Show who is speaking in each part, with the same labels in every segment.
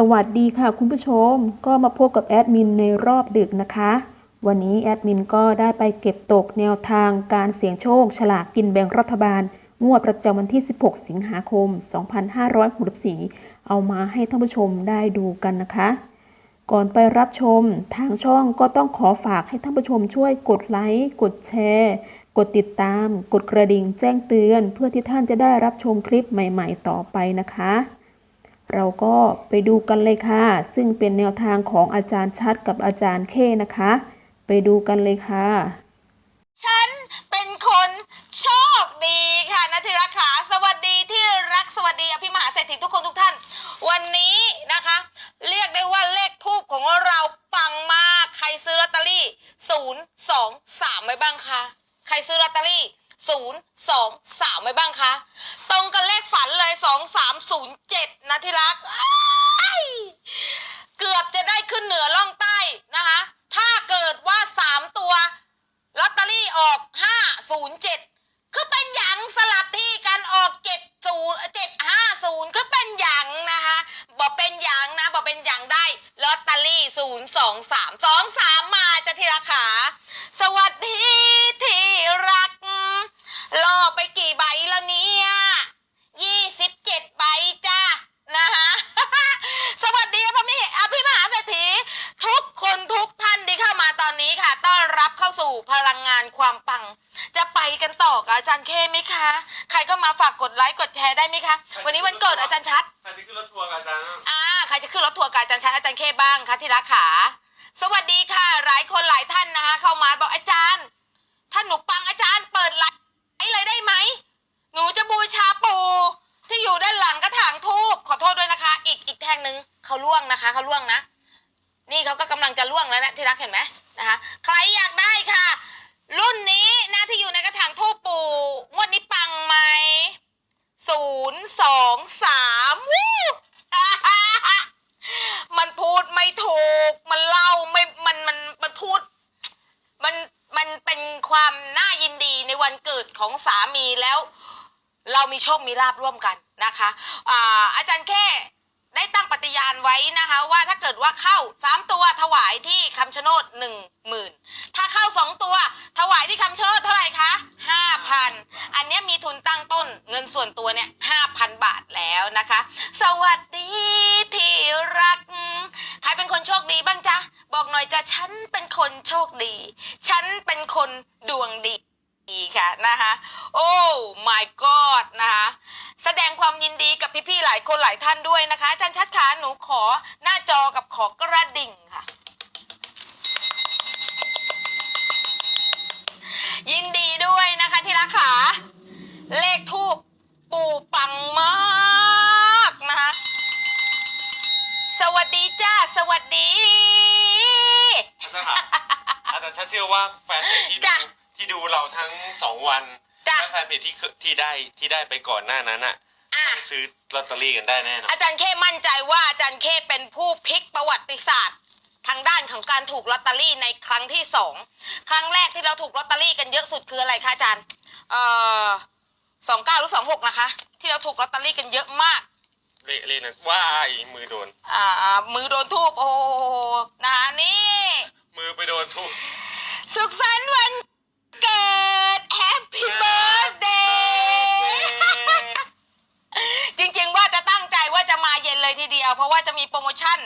Speaker 1: สวัสดีค่ะคุณผู้ชม ก็มาพบกับแอดมินในรอบดึกนะคะ วันนี้แอดมินก็ได้ไปเก็บตกแนวทางการเสี่ยงโชค ฉลากกินแบ่งรัฐบาล งวดประจำวันที่ 16 สิงหาคม 2564 เอามาให้ท่านผู้ชมได้ดูกันนะคะ ก่อนไปรับชมทางช่องก็ต้องขอฝากให้ท่านผู้ชมช่วยกดไลค์กดแชร์ กดติดตาม กดกระดิ่งแจ้งเตือน เพื่อที่ท่านจะได้รับชมคลิปใหม่ ๆ ต่อไปนะคะ เราก็ไปดูกันเลยค่ะ ซึ่งเป็นแนวทางของอาจารย์ชัดกับอาจารย์เคนะคะ ไปดูกันเลยค่ะ
Speaker 2: ฉันเป็นคนโชคดีค่ะนัทิราขาสวัสดีที่รักสวัสดีอภิมหาเศรษฐีทุกคนทุกท่าน วันนี้นะคะ เรียกได้ว่าเลขทูบของเราปังมาก ใครซื้อลอตเตอรี่ 0 2 3ไว้บ้างคะใครซื้อลอตเตอรี่ 0 2 3ไว้บ้างคะ ตรงกับเลขฝันเลย 2 3 0 7 นะที่รัก เกือบจะได้ขึ้นเหนือล่องใต้นะคะ ถ้าเกิดว่า 3 ตัวลอตเตอรี่ออก 507 คือเป็นหยังสลับที่กันออก 70 750 คือเป็นหยังนะคะบอกเป็นหยังนะบอกเป็นหยังได้ลอตเตอรี่ 023 23 มาจะทีละขาสวัสดีที่รัก รอไปกี่ใบแล้วเนี่ย27ใบจ้านะคะสวัสดีพระมิอภิมหาเศรษฐีทุกคนทุกท่านที่เข้ามาตอนนี้ค่ะ ต้อนรับเข้าสู่พลังงานความปัง จะไปกันต่อกับอาจารย์เคไหมคะ ใครก็มาฝากกดไลค์กดแชร์ได้ไหมคะ วันนี้วันเกิดอาจารย์ชัด
Speaker 3: ใครที่ขึ้นรถทัวร์กับอาจารย์
Speaker 2: อ่าใครจะขึ้นรถทัวร์กับอาจารย์ชัดอาจารย์เคบ้างคะที่รักขาสวัสดีค่ะ หลายคนหลายท่านนะคะ เข้ามาบอกอาจารย์ ถ้าหนูปังอาจารย์เปิดไลฟ์ เลยได้ไหม หนูจะบูชาปู่ที่อยู่ด้านหลังกระถางทูบขอโทษด้วยนะคะ อีกอีกแท่งหนึ่งเขาล่วงนะคะเขาล่วงนะ นี่เขาก็กำลังจะล่วงแล้วนะที่รักเห็นไหมนะคะ ใครอยากได้ค่ะ รุ่นนี้นะที่อยู่ในกระถางทูบปู่งวดนี้ปังไหมศูนย์สองสามวู้ มันพูดไม่ถูก มันเล่าไม่ มันมันมันพูด มันมันเป็นความน่ายินดีในวันเกิด ของสามีแล้ว เรามีโชคมีลาบร่วมกันนะคะอาอาจารย์แค่ได้ตั้งปฏิญาณไว้นะคะ ว่าถ้าเกิดว่าเข้าสามตัวถวายที่คำชะโนดหนึ่งหมื่นถ้าเข้าสองตัวถวายที่คำชะโนดเท่าไหร่คะห้าพันอันนี้มีทุนตั้งต้นเงินส่วนตัวเนี่ยห้าพันบาทแล้วนะคะ สวัสดีที่รัก ใครเป็นคนโชคดีบ้างจ๊ะ บอกหน่อยจ้ะฉันเป็นคนโชคดี ฉันเป็นคนดวงดี ค่ะนะคะโอ้ my god นะคะแสดงความยินดีกับพี่ๆหลายคนหลายท่านด้วยนะคะอาจารย์ชัดขาหนูขอหน้าจอกับขอกระดิ่งค่ะ ยินดีด้วยนะคะที่รักขาเลขทูบปู่ปังมากนะคะสวัสดีจ้าสวัสดี
Speaker 3: อาจารย์ครับอาจารย์ชัดเชื่อว่าแฟนเพจที่ดู
Speaker 2: จ้ะ
Speaker 3: ที่ดูเราทั้งสองวัน
Speaker 2: จ้ะ
Speaker 3: และแฟนเพจที่เคที่ได้ที่ได้ไปก่อนหน้านั้นอะ
Speaker 2: อะ
Speaker 3: ต้องซื้อลอตเตอรี่กันได้แน่นอน
Speaker 2: อาจารย์เคมั่นใจว่าอาจารย์เคเป็นผู้พลิกประวัติศาสตร์ ทางด้านของการถูกลอตเตอรี่ในครั้งที่สองครั้งแรกที่เราถูกลอตเตอรี่กันเยอะสุดคืออะไรคะอาจารย์เอ่อสองเก้าหรือสองหกนะคะ ที่เราถูกลอตเตอรี่กันเยอะมาก
Speaker 3: เลขเลขนั้นว้ายมือโดน
Speaker 2: อ่า มือโดนทูบโอ้โหนะคะนี่
Speaker 3: มือไปโดนทุบ
Speaker 2: สุขสันต์วันเกิด Happy Birthday จริงๆว่าจะตั้งใจว่าจะมาเย็นเลยทีเดียว เพราะว่าจะมีโปรโมชั่น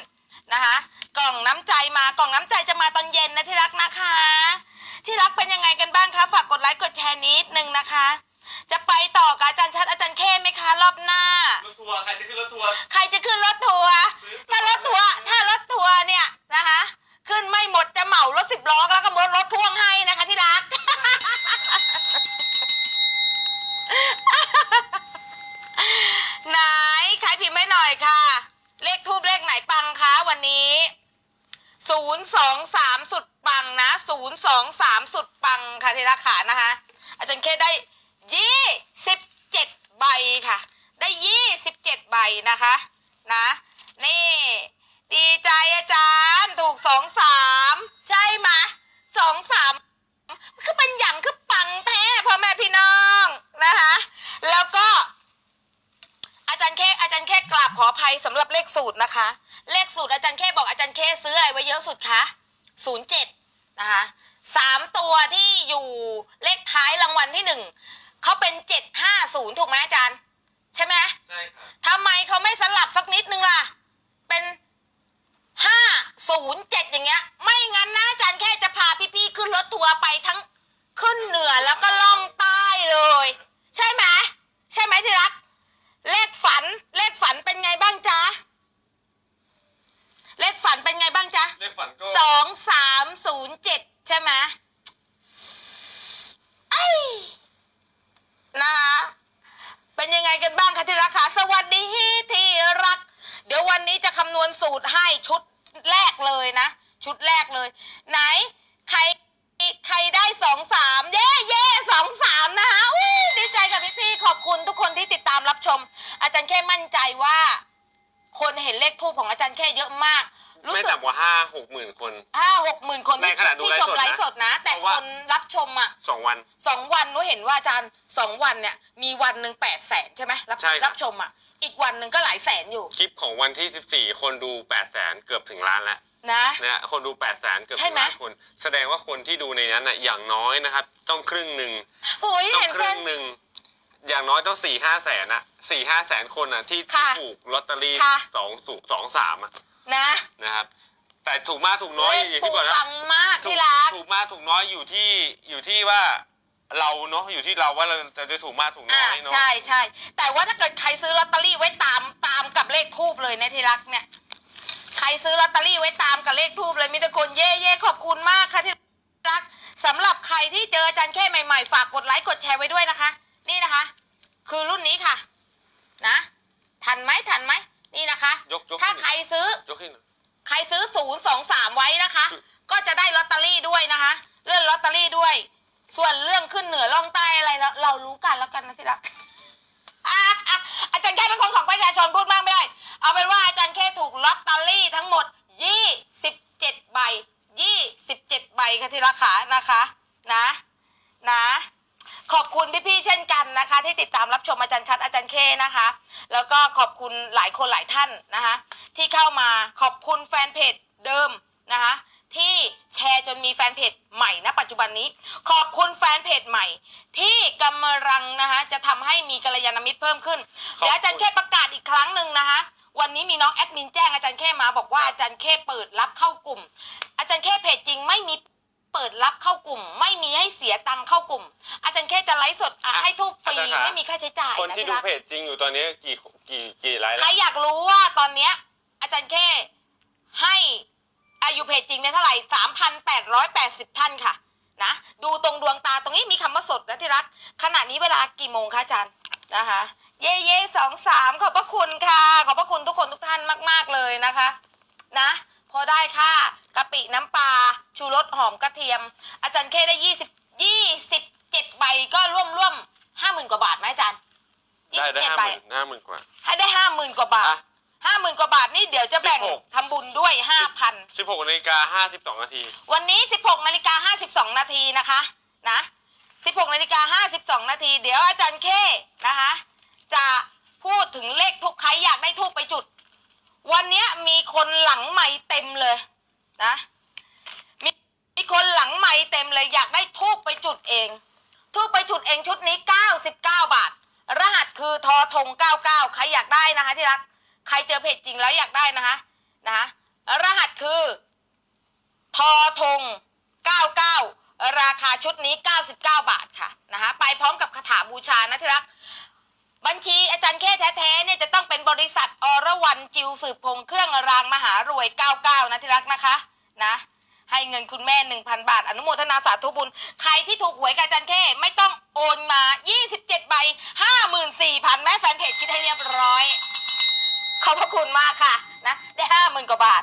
Speaker 2: นะคะกล่องน้ำใจมากล่องน้ำใจจะมาตอนเย็นนะที่รักนะคะ ที่รักเป็นยังไงกันบ้าง คะฝากกดไลค์กดแชร์นิดนึงนะคะ จะไปต่อกับอาจารย์ชัดอาจารย์เข้ไหมคะ รอบหน้า
Speaker 3: รถทัวร์ใครจะขึ้นรถทัวร์
Speaker 2: ใครจะขึ้นรถทัวร์ถ้ารถทัวร์ถ้ารถทัวร์เนี่ยนะคะ ขึ้นไม่หมดจะเหมารถสิบล้อแล้วก็มารถพ่วงให้นะคะที่รัก ไหนใครพิมพ์ไม่หน่อยค่ะ เลขทูบเลขไหนปังคะวันนี้ศูนย์สองสามสุดปังนะศูนย์สองสามสุด ปังค่ะที่รักขานะคะ อาจารย์เคได้ยี่สิบเจ็ดใบค่ะ ได้ยี่สิบเจ็ดใบนะคะนะนี่ดีใจอาจารย์ถูกสองสามใช่ไหมสองสามคือเป็นอย่างคือปังแท้พ่อแม่พี่น้องนะคะ แล้วก็ อาจารย์แค่อาจารย์แค่กราบขออภัยสำหรับเลขสูตรนะคะ เลขสูตรอาจารย์เคบอกอาจารย์เคซื้ออะไรไว้เยอะสุดคะศูนย์เจ็ดนะคะ สามตัวที่อยู่เลขท้ายรางวัลที่หนึ่งเขาเป็นเจ็ดห้าศูนย์ถูกไหมอาจารย์ ใช่ไหม
Speaker 3: ใช่ครับ
Speaker 2: ทำไมเขาไม่สลับสักนิดนึงล่ะ เป็นห้าศูนย์เจ็ดอย่างเงี้ย ไม่งั้นนะอาจารย์แค่จะพาพี่ๆขึ้นรถทัวร์ไปทั้งขึ้นเหนือแล้วก็ล่องใต้เลย ใช่ไหมใช่ไหมที่รัก เลขฝันเลขฝันเป็นไงบ้างจ๊ะ เลขฝันเป็นไงบ้างจ๊ะ
Speaker 3: ในฝันก็
Speaker 2: สองสามศูนย์เจ็ดใช่ไหมไอ้นะคะเป็นยังไงกันบ้างคะที่รักคะสวัสดีที่รัก เดี๋ยววันนี้จะคำนวณสูตรให้ชุดแรกเลยนะ ชุดแรกเลย ไหน ใครใครได้สองสามเย่เย่สองสามนะคะอู้ดีใจกับพี่ๆขอบคุณทุกคนที่ติดตามรับชม อาจารย์แค่มั่นใจว่า คนเห็นเลขทูปของอาจารย์แค่เยอะมาก รู้
Speaker 3: ไม่
Speaker 2: สึก
Speaker 3: ต่ำกว่าห้าหกหมื่นคน
Speaker 2: ห้าหกหมื่นคน
Speaker 3: ใน
Speaker 2: ที่
Speaker 3: ขณะดู
Speaker 2: ที่ชม
Speaker 3: ไล
Speaker 2: ไล
Speaker 3: ฟ์
Speaker 2: ฟ์
Speaker 3: ส
Speaker 2: ส
Speaker 3: ด
Speaker 2: ด
Speaker 3: นะ
Speaker 2: นะแต่
Speaker 3: เพราะว่า
Speaker 2: คนรับชมอะ
Speaker 3: สองวัน
Speaker 2: สองวันหนูเห็นว่าอาจารย์สองวันเนี่ย มีวันหนึ่งแปดแสนใช่ไหมรับ
Speaker 3: ใช่ครับ
Speaker 2: รับชมอะ อีกวันหนึ่งก็หลายแสนอยู่
Speaker 3: คลิปของวันที่14คนดู8 0 0แสนเกือบถึงล้านแล้ว
Speaker 2: นะ
Speaker 3: นะฮะคนดู8 0 0แสนเกือบ
Speaker 2: ใช่
Speaker 3: ถึง
Speaker 2: ไหม
Speaker 3: ล้านคน แสดงว่าคนที่ดูในนั้นน่ะอย่างน้อยนะครับ ต้องครึ่งหนึ่ง
Speaker 2: โอ้ย
Speaker 3: ต้อง
Speaker 2: เห็น
Speaker 3: ค
Speaker 2: แค่
Speaker 3: รึ่งหนึ่งอย่างน้อยต้องสี่ห้าแสนอะ สี่ห้าแสนคนอะที่ที่
Speaker 2: ค่ะ
Speaker 3: ถูกลอตเตอรี่
Speaker 2: ค่ะ
Speaker 3: สองสูสองสามอะ
Speaker 2: นะ
Speaker 3: นะครับ แต่ถูกมากถูกน้อย
Speaker 2: เล
Speaker 3: อ
Speaker 2: ข
Speaker 3: ย่าง
Speaker 2: ปู
Speaker 3: ที่บอกนะ
Speaker 2: ปังมาก
Speaker 3: ถู
Speaker 2: ที่
Speaker 3: ก
Speaker 2: รัก
Speaker 3: ถูกมากถูกน้อยอยู่ที่อยู่ที่ว่าเราเนาะอยู่ที่เราว่าเราจะถูกมากถูกน้
Speaker 2: อ่า
Speaker 3: อยเนาะ
Speaker 2: ใช่ใช่ แต่ว่าถ้าเกิดใครซื้อลอตเตอรี่ไว้ตามตามกับเลขทูบเลยนะที่รักเนี่ย ใครซื้อลอตเตอรี่ไว้ตามกับเลขทูบเลยมีแต่คนเย่เย่ขอบคุณมากค่ะที่รักสำหรับใครที่เจออาจารย์แค่ใหม่ๆ ฝากกดไลค์กดแชร์ไว้ด้วยนะคะ นี่นะคะ คือรุ่นนี้ค่ะ นะ ทันไหมทันไหมนี่นะคะ
Speaker 3: ยกยก
Speaker 2: ถ้า
Speaker 3: ขึ้น
Speaker 2: ใครซื้อ
Speaker 3: ยกขึ้น
Speaker 2: ใครซื้อศูนย์สองสามไว้นะคะ
Speaker 3: คือ
Speaker 2: ก็จะได้ลอตเตอรี่ด้วยนะคะ เลื่อนลอตเตอรี่ด้วย ส่วนเรื่องขึ้นเหนือล่องใต้อะไรเราเรารู้กันแล้วกันนะสิรักอาจารย์แค่เป็นคนของประชาชนพูดมากไม่ได้ เอาเป็นว่าอาจารย์แค่ถูกลอตเตอรี่ทั้งหมด27ใบ27ใบค่ะที่ราคานะคะ นะ นะ ขอบคุณพี่ๆเช่นกันนะคะ ที่ติดตามรับชมอาจารย์ชัดอาจารย์เคนะคะ แล้วก็ขอบคุณหลายคนหลายท่านนะคะ ที่เข้ามาขอบคุณแฟนเพจเดิมนะคะที่แชร์จนมีแฟนเพจใหม่ณปัจจุบันนี้ ขอบคุณแฟนเพจใหม่ ที่กำลังนะคะจะทำให้มีกัลยาณมิตรเพิ่มขึ้น
Speaker 3: ขอบคุณ
Speaker 2: เดี๋ยวอาจารย์แค่ประกาศอีกครั้งหนึ่งนะคะ วันนี้มีน้องแอดมินแจ้งอาจารย์แค่มาบอกว่าอาจารย์แค่เปิดรับเข้ากลุ่ม อาจารย์แค่เพจจริงไม่มี เปิดรับเข้ากลุ่ม ไม่มีให้เสียตังค์เข้ากลุ่ม อาจารย์แค่จะไลฟ์สดอะให้ทุกฟรี
Speaker 3: อาจารย์คะ
Speaker 2: ไม่มีค่าใช้จ่าย
Speaker 3: คน
Speaker 2: นะ
Speaker 3: ที่
Speaker 2: ที่
Speaker 3: ดู
Speaker 2: รัก
Speaker 3: เพจจริงอยู่ตอนนี้กี่กี่กี่ไลค์
Speaker 2: ใคร
Speaker 3: แล้ว
Speaker 2: อยากรู้ว่าตอนเนี้ยอาจารย์แค่ให้อายุเพจจริงเนี่ยเท่าไหร่สามพันแปดร้อยแปดสิบท่านค่ะนะดูตรงดวงตาตรงนี้มีคำว่าสดนะที่รักขณะนี้เวลากี่โมงคะอาจารย์นะคะ เย่เย่สองสามขอบพระคุณค่ะ ขอบพระคุณทุกคนทุกท่านมาก ๆเลยนะคะ นะ พอได้ค่ะ กะปิน้ำปลาชูรสหอมกระเทียม อาจารย์เคได้ยี่สิบยี่สิบเจ็ดใบก็ร่วมร่วมห้าหมื่นกว่าบาทไหมอาจารย์ยี่
Speaker 3: ได้
Speaker 2: สิบ
Speaker 3: ได้
Speaker 2: เจ็ด
Speaker 3: ห้า
Speaker 2: ใบ
Speaker 3: หมื่นห้าหมื่นกว่า
Speaker 2: ให้ได้ห้าหมื่นกว่าบาท
Speaker 3: อะ
Speaker 2: ห้าหมื่นกว่าบาทนี่เดี๋ยวจะแบ่ง
Speaker 3: สิบหก
Speaker 2: ทำบุญด้วยห้าพัน
Speaker 3: สิบหกนาฬิกาห้าสิบสองนาที
Speaker 2: วันนี้สิบหกนาฬิกาห้าสิบสองนาทีนะคะนะสิบหกนาฬิกาห้าสิบสองนาที เดี๋ยวอาจารย์เคนะคะ จะพูดถึงเลขทุกใครอยากได้ทูบไปจุด วันเนี้ยมีคนหลังใหม่เต็มเลย นะมีมีคนหลังใหม่เต็มเลยอยากได้ทูบไปจุดเองทูบไปจุดเองชุดนี้ 99 บาท รหัสคือทอทง 99 ใครอยากได้นะคะที่รัก ใครเจอเพจจริงแล้วอยากได้นะคะนะะรหัสคือทอทง 99 ราคาชุดนี้ 99 บาทค่ะนะคะไปพร้อมกับคาถาบูชานะที่รัก บัญชีอาจารย์แค่แท้ๆเนี่ยจะต้องเป็นบริษัทอรวันจิวสืบพงเครื่องรางมหารวย 99 นะที่รักนะคะ นะ ให้เงินคุณแม่ 1,000 บาท อนุโมทนาสาธุบุญ ใครที่ถูกหวยกับอาจันแค่ไม่ต้องโอนมา 27ใบ54,000 แม่แฟนเพจคิดให้เรียบร้อย ขอบพระคุณมากค่ะนะ ได้ 50,000 กว่าบาท